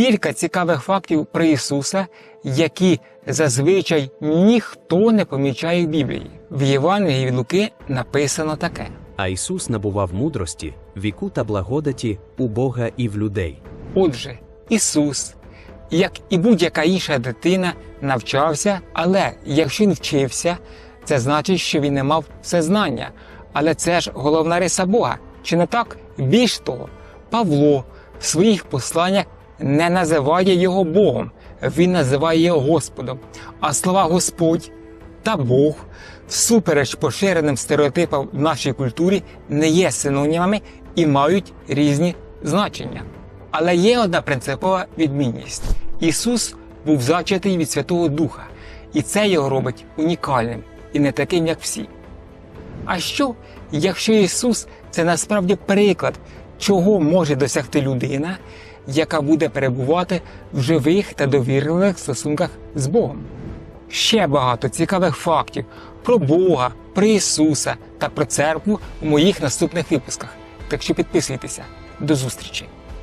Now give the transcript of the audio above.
Кілька цікавих фактів про Ісуса, які зазвичай ніхто не помічає в Біблії. В Євангелії від Луки написано таке. А Ісус набував мудрості, віку та благодаті у Бога і в людей. Отже, Ісус, як і будь-яка інша дитина, навчався, але якщо він вчився, це значить, що він не мав всезнання. Але це ж головна риса Бога. Чи не так? Більш того, Павло в своїх посланнях не називає його Богом, він називає його Господом. А слова Господь та Бог, всупереч поширеним стереотипам в нашій культурі, не є синонімами і мають різні значення. Але є одна принципова відмінність: Ісус був зачатий від Святого Духа, і це його робить унікальним і не таким, як всі. А що, якщо Ісус це насправді приклад, чого може досягти людина, яка буде перебувати в живих та довірливих стосунках з Богом? Ще багато цікавих фактів про Бога, про Ісуса та про церкву у моїх наступних випусках. Так що підписуйтеся. До зустрічі!